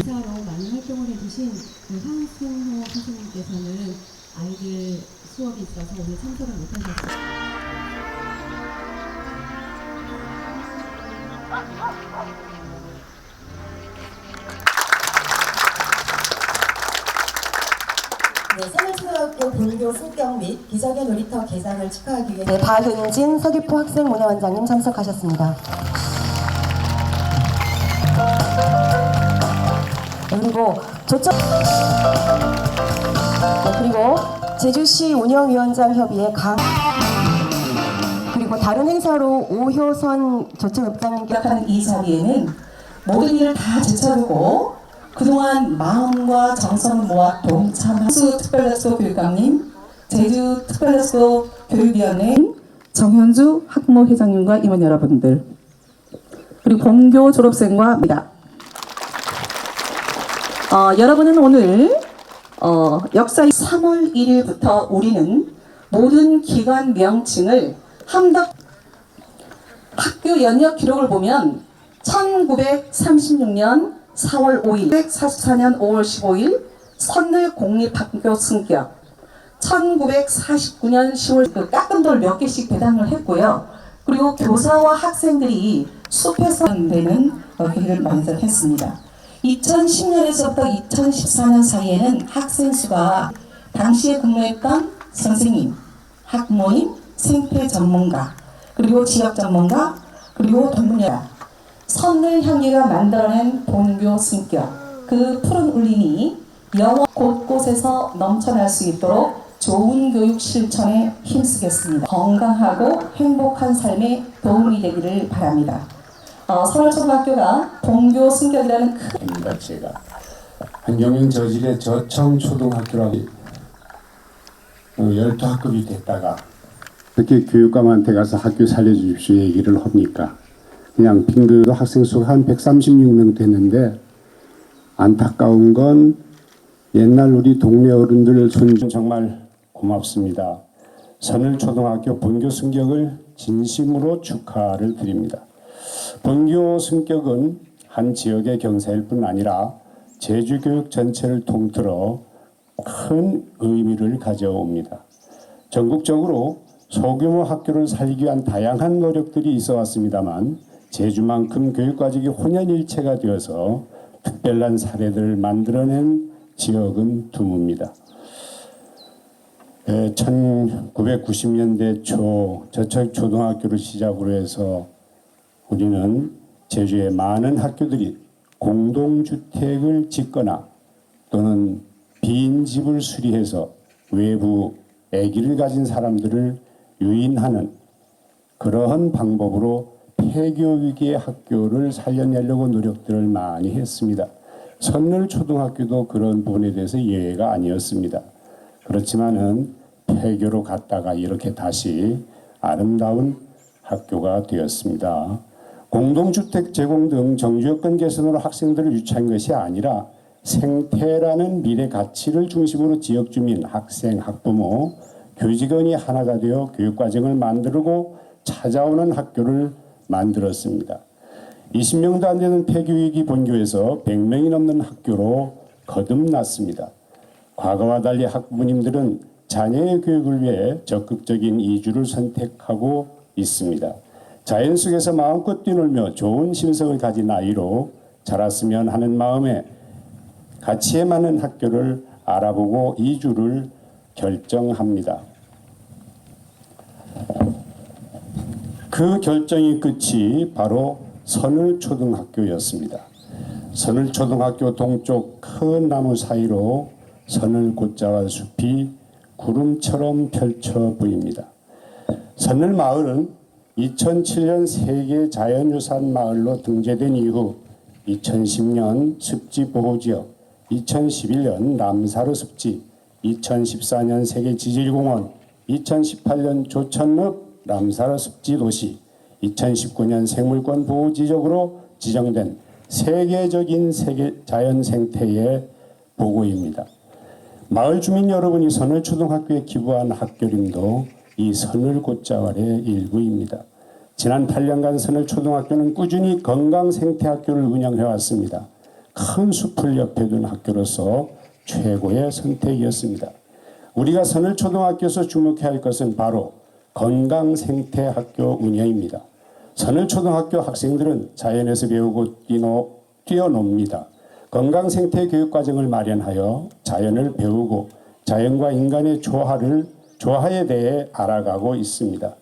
이사로 많은 활동을 해주신 그 황승호 선생님께서는 아이들 수업이 있어서 오늘 참석을 못하셨습니다. 네, 서울초등학교 본교 승격 및 기적의 놀이터 개장을 축하하기 위해 네, 박은진 서귀포 학생문화원장님 참석하셨습니다. 그리고 네, 그리고 제주시 운영위원장 협의회 강 그리고 다른 행사로 오효선 조청읍장님께 시작하는 이 자리에는 모든 일을 다 제쳐두고 그동안 마음과 정성을 모아 동참한 수 특별학교 교육감님, 제주 특별학교 교육위원회 정현주 학부모 회장님과 임원 여러분들 그리고 본교 졸업생과 입니다. 어, 여러분은 오늘 어, 역사 3월 1일부터 우리는 모든 기관 명칭을 함덕 학교 연역 기록을 보면 1936년 4월 5일, 1944년 5월 15일 선늘 공립학교 승격, 1949년 10월 그 깎은 몇 개씩 배당을 했고요. 그리고 교사와 학생들이 숲에서 되는 어, 계기를 마련했습니다. 2010년에서부터 2014년 사이에는 학생 수가 당시에 근무했던 선생님, 학부모님, 생태 전문가, 그리고 지역 전문가, 그리고 동문야 선늘 향기가 만들어낸 본교 승격 그 푸른 울림이 영원 곳곳에서 넘쳐날 수 있도록 좋은 교육 실천에 힘쓰겠습니다. 건강하고 행복한 삶에 도움이 되기를 바랍니다. 어, 서울초등학교가 본교 승격이라는 큰 입니다. 제가 한경영 저질의 저청 초등학교라고 어, 열두 학급이 됐다가 그렇게 교육감한테 가서 학교 살려주십시오 얘기를 합니까? 그냥 빙그 학생 수가 한 136명 됐는데 안타까운 건 옛날 우리 동네 어른들 손주 정말 고맙습니다. 선을 초등학교 본교 승격을 진심으로 축하를 드립니다. 본교 승격은 한 지역의 경사일 뿐 아니라 제주 교육 전체를 통틀어 큰 의미를 가져옵니다. 전국적으로 소규모 학교를 살리기 위한 다양한 노력들이 있어 왔습니다만 제주만큼 교육과정이 혼연일체가 되어서 특별한 사례들을 만들어낸 지역은 드뭅니다. 1990년대 초 저척 초등학교를 시작으로 해서 우리는 제주의 많은 학교들이 공동주택을 짓거나 또는 빈 집을 수리해서 외부 아기를 가진 사람들을 유인하는 그러한 방법으로 폐교 위기의 학교를 살려내려고 노력들을 많이 했습니다. 선늘 초등학교도 그런 부분에 대해서 예외가 아니었습니다. 그렇지만은 폐교로 갔다가 이렇게 다시 아름다운 학교가 되었습니다. 공동주택 제공 등 정주여건 개선으로 학생들을 유치한 것이 아니라 생태라는 미래 가치를 중심으로 지역 주민, 학생, 학부모, 교직원이 하나가 되어 교육과정을 만들고 찾아오는 학교를 만들었습니다. 20명도 안 되는 폐교육이 본교에서 100명이 넘는 학교로 거듭났습니다. 과거와 달리 학부모님들은 자녀의 교육을 위해 적극적인 이주를 선택하고 있습니다. 자연 속에서 마음껏 뛰놀며 좋은 심성을 가진 아이로 자랐으면 하는 마음에 가치에 맞는 학교를 알아보고 이주를 결정합니다. 그 결정의 끝이 바로 선을초등학교였습니다. 선을초등학교 동쪽 큰 나무 사이로 선을곶자와 숲이 구름처럼 펼쳐 보입니다. 선을 마을은 2007년 세계 자연유산 마을로 등재된 이후 2010년 습지 보호지역, 2011년 남사르 습지, 2014년 세계 지질공원, 2018년 조천읍 남사르 습지 도시, 2019년 생물권 보호 지역으로 지정된 세계적인 세계 자연 생태의 보고입니다. 마을 주민 여러분이 선을 초등학교에 기부한 학교림도 이 선을곶자왈의 일부입니다. 지난 8년간 선을 초등학교는 꾸준히 건강생태학교를 운영해 왔습니다. 큰 숲을 옆에 둔 학교로서 최고의 선택이었습니다. 우리가 선을 초등학교에서 주목해야 할 것은 바로 건강생태학교 운영입니다. 선을 초등학교 학생들은 자연에서 배우고 뛰노, 뛰어놉니다. 건강생태 교육과정을 마련하여 자연을 배우고 자연과 인간의 조화를 조화에 대해 알아가고 있습니다.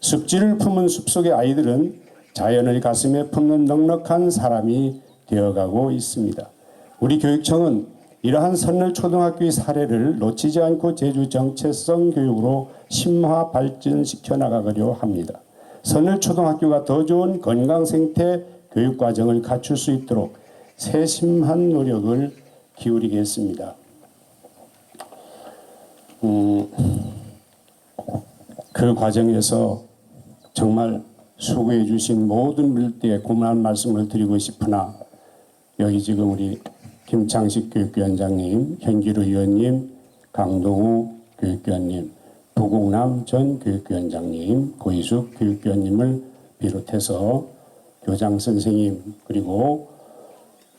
습지를 품은 숲속의 아이들은 자연을 가슴에 품는 넉넉한 사람이 되어가고 있습니다. 우리 교육청은 이러한 선늘 초등학교의 사례를 놓치지 않고 제주 정체성 교육으로 심화 발전시켜 나가려 합니다. 선늘 초등학교가 더 좋은 건강 생태 교육 과정을 갖출 수 있도록 세심한 노력을 기울이겠습니다. 음, 그 과정에서 정말 수고해 주신 모든 분들께 고마운 말씀을 드리고 싶으나 여기 지금 우리 김창식 교육위원장님, 현기루 의원님, 강동우 교육위원님, 부국남 전 교육위원장님, 고희숙 교육위원님을 비롯해서 교장 선생님 그리고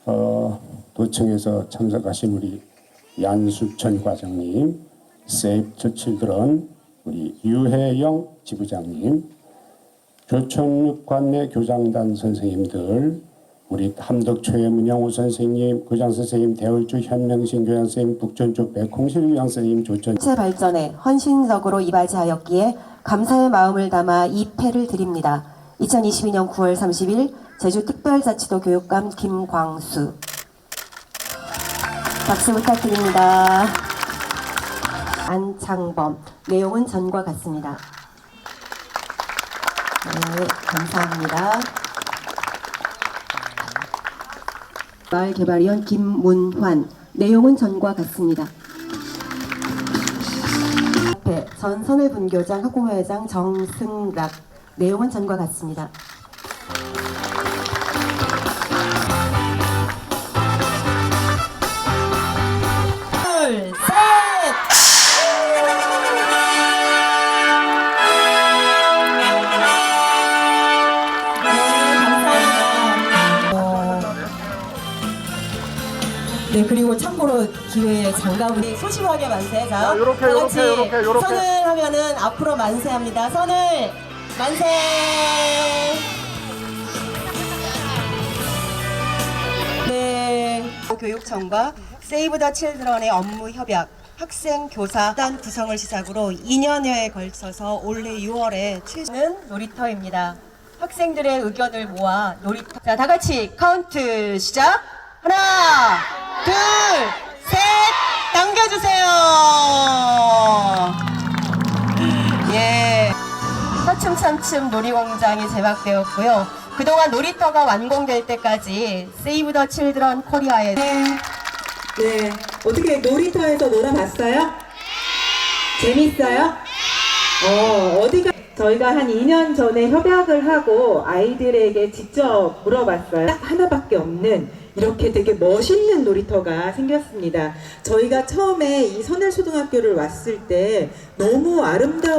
어, 도청에서 참석하신 우리 양수천 과장님, 세이브 더 칠드런 우리 유혜영 지부장님, 교천육관내 교장단 선생님들, 우리 함덕초의 문영호 선생님, 교장 선생님, 대월주 현명신 교장 선생님, 북전주 백홍실 교장 선생님, 조천 체 발전에 헌신적으로 이바지하였기에 감사의 마음을 담아 이 패를 드립니다. 2022년 9월 30일 제주특별자치도 교육감 김광수 박수 부탁드립니다. 안창범 내용은 전과 같습니다. 네, 감사합니다. 마을개발위원 김문환 내용은 전과 같습니다. 앞에 전 선을분교장 학부모회장 정승락 내용은 전과 같습니다. 네 그리고 참고로 기회에 장갑을 소심하게 만세 자 요렇게, 다 같이 요렇게, 요렇게, 요렇게. 선을 하면은 앞으로 만세합니다 선을 만세 네 교육청과 세이브 더 칠드런의 업무 협약 학생 교사 단 구성을 시작으로 2년여에 걸쳐서 올해 6월에 최는 놀이터입니다. 학생들의 의견을 모아 놀이터 자, 다 같이 카운트 시작. 하나, 둘, 셋, 당겨주세요. 예. 서춤 참춤 놀이공장이 제작되었고요. 그동안 놀이터가 완공될 때까지 세이브 더 칠드런 코리아에 네. 어떻게 놀이터에서 놀아봤어요? 재밌어요? 어, 어디가 저희가 한 2년 전에 협약을 하고 아이들에게 직접 물어봤어요. 딱 하나밖에 없는 이렇게 되게 멋있는 놀이터가 생겼습니다. 저희가 처음에 이 선을초등학교를 왔을 때 너무 아름다운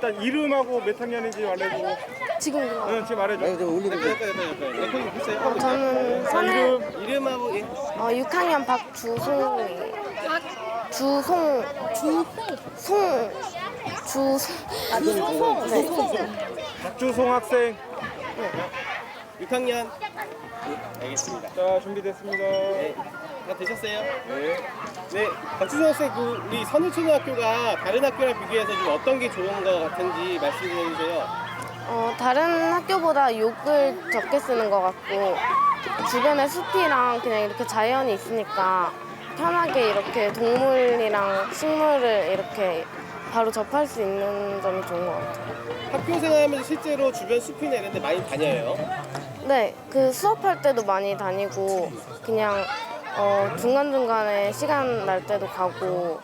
일단 이름하고 몇 학년인지 말해주고. 지금 응, 지금 말해줘. 네, 올리고. 저는 자, 선을 이름. 이름하고. 예. 어, 6학년 박주송이에요. 주송 주송 주 주송 네. 박주송 학생 6학년 알겠습니다. 자 준비됐습니다 네, 다 되셨어요? 네. 네, 박주성 학생, 그 우리 선우초등학교가 다른 학교랑 비교해서 좀 어떤 게 좋은 것 같은지 말씀 좀 해주세요. 어, 다른 학교보다 욕을 적게 쓰는 것 같고 주변에 숲이랑 그냥 이렇게 자연이 있으니까 편하게 이렇게 동물이랑 식물을 이렇게 바로 접할 수 있는 점이 좋은 것 같아요. 학교 생활하면서 실제로 주변 숲이나 이런 데 많이 다녀요. 네, 그 수업할 때도 많이 다니고 그냥 어, 중간중간에 시간 날 때도 가고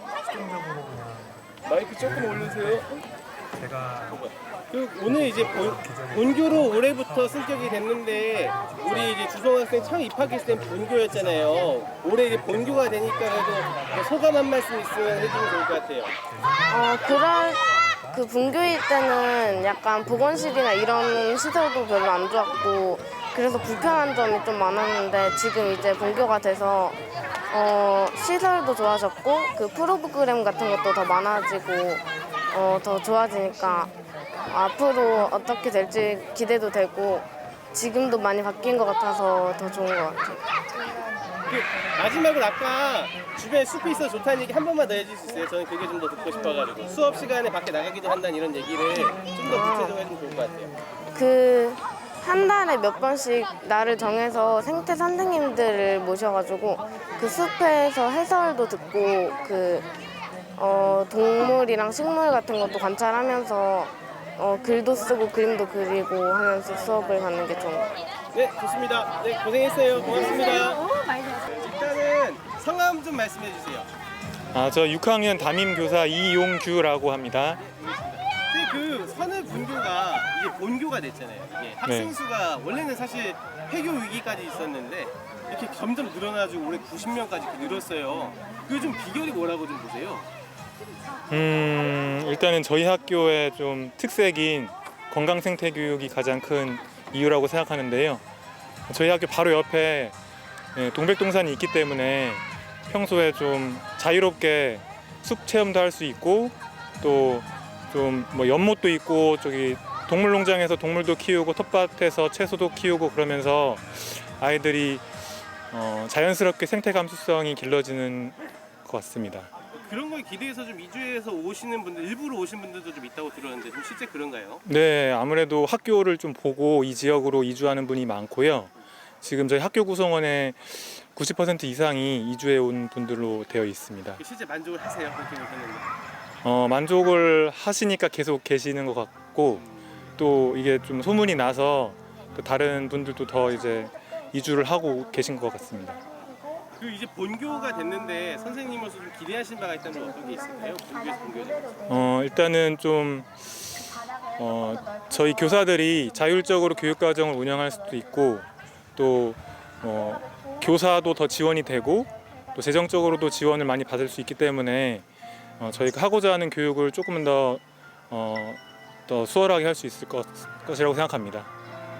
마이크 조금 올리세요. 그 오늘 이제 본, 본교로 올해부터 승격이 됐는데 우리 이제 주성 학생 처음 입학했을 땐 본교였잖아요. 올해 이제 본교가 되니까 그래도 뭐 소감 한 말씀 있으면 해주면 좋을 것 같아요. 어, 그럴 그 분교일 때는 약간 보건실이나 이런 시설도 별로 안 좋았고 그래서 불편한 점이 좀 많았는데 지금 이제 본교가 돼서 어, 시설도 좋아졌고 그 프로그램 같은 것도 더 많아지고 어, 더 좋아지니까 앞으로 어떻게 될지 기대도 되고 지금도 많이 바뀐 것 같아서 더 좋은 것 같아요. 그 마지막으로 아까 주변에 숲이 있어 좋다는 얘기 한 번만 더 해줄 수 있어요? 저는 그게 좀 더 듣고 싶어가지고 수업 시간에 밖에 나가기도 한다는 이런 얘기를 좀 더 구체적으로 해주면 좋을 것 같아요. 그 한 달에 몇 번씩 날을 정해서 생태 선생님들을 모셔가지고 그 숲에서 해설도 듣고 그 어, 동물이랑 식물 같은 것도 관찰하면서 어, 글도 쓰고 그림도 그리고 하면서 수업을 받는 게 좋은 것 같아요. 네, 좋습니다. 네, 고생했어요. 고맙습니다. 일단은 성함 좀 말씀해 주세요. 아 저 6학년 담임 교사 이용규라고 합니다 선을 분교가 이제 본교가 됐잖아요. 이게 학생 수가 원래는 사실 폐교 위기까지 있었는데 이렇게 점점 늘어나가지고 올해 90명까지 늘었어요. 그 좀 비결이 뭐라고 좀 보세요? 음 일단은 저희 학교의 좀 특색인 건강 생태 교육이 가장 큰 이유라고 생각하는데요 저희 학교 바로 옆에 예, 동백동산이 있기 때문에 평소에 좀 자유롭게 숲 체험도 할 수 있고 또 좀 뭐 연못도 있고 저기 동물농장에서 동물도 키우고 텃밭에서 채소도 키우고 그러면서 아이들이 어, 자연스럽게 생태 감수성이 길러지는 것 같습니다. 그런 걸 기대해서 좀 이주해서 오시는 분들 일부러 오신 분들도 좀 있다고 들었는데 좀 실제 그런가요? 네, 아무래도 학교를 좀 보고 이 지역으로 이주하는 분이 많고요. 지금 저희 학교 구성원의 90% 이상이 이주해 온 분들로 되어 있습니다. 실제 만족을 하세요? 그렇게 보셨는데 어, 만족을 하시니까 계속 계시는 것 같고 또 이게 좀 소문이 나서 또 다른 분들도 더 이제 이주를 하고 계신 것 같습니다. 그 이제 본교가 됐는데 선생님으로서 좀 기대하신 바가 있다면 어떤 게 있을까요? 본교에서 본교에 어, 일단은 좀 어, 저희 교사들이 자율적으로 교육 과정을 운영할 수도 있고 또 어, 교사도 더 지원이 되고 또 재정적으로도 지원을 많이 받을 수 있기 때문에 어, 저희가 하고자 하는 교육을 조금은 더, 어, 더 수월하게 할 수 있을 것, 것이라고 생각합니다.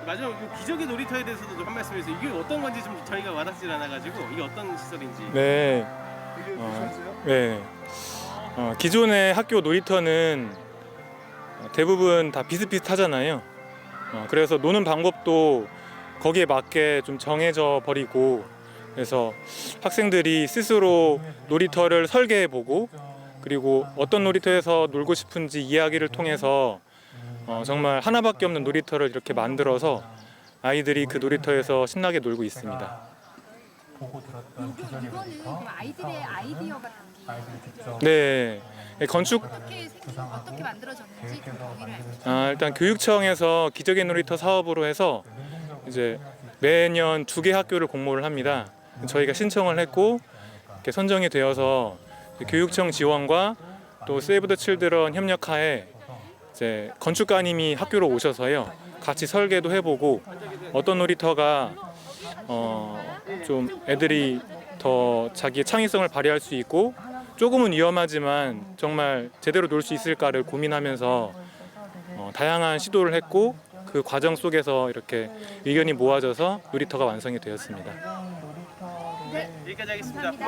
마지막 그 기적의 놀이터에 대해서도 좀 한 말씀 해주세요. 이게 어떤 건지 좀 저희가 와닿질 않아가지고 이게 어떤 시설인지. 네. 어, 네. 어, 기존의 학교 놀이터는 대부분 다 비슷비슷하잖아요. 어, 그래서 노는 방법도 거기에 맞게 좀 정해져 버리고 그래서 학생들이 스스로 놀이터를 설계해 보고 그리고 어떤 놀이터에서 놀고 싶은지 이야기를 통해서 어, 정말 하나밖에 없는 놀이터를 이렇게 만들어서 아이들이 그 놀이터에서 신나게 놀고 있습니다. 이거는 그럼 아이들의 아이디어가 담긴 네. 건축 어떻게 생- 어떻게 만들어졌는지 해주세요. 아, 일단 교육청에서 기적의 놀이터 사업으로 해서 이제 매년 두 개 학교를 공모를 합니다. 저희가 신청을 했고 이렇게 선정이 되어서 교육청 지원과 또 세이브 더 칠드런 협력하에 이제 건축가님이 학교로 오셔서요 같이 설계도 해보고 어떤 놀이터가 어, 좀 애들이 더 자기의 창의성을 발휘할 수 있고 조금은 위험하지만 정말 제대로 놀 수 있을까를 고민하면서 어, 다양한 시도를 했고 그 과정 속에서 이렇게 의견이 모아져서 놀이터가 완성이 되었습니다. 여기까지 하겠습니다.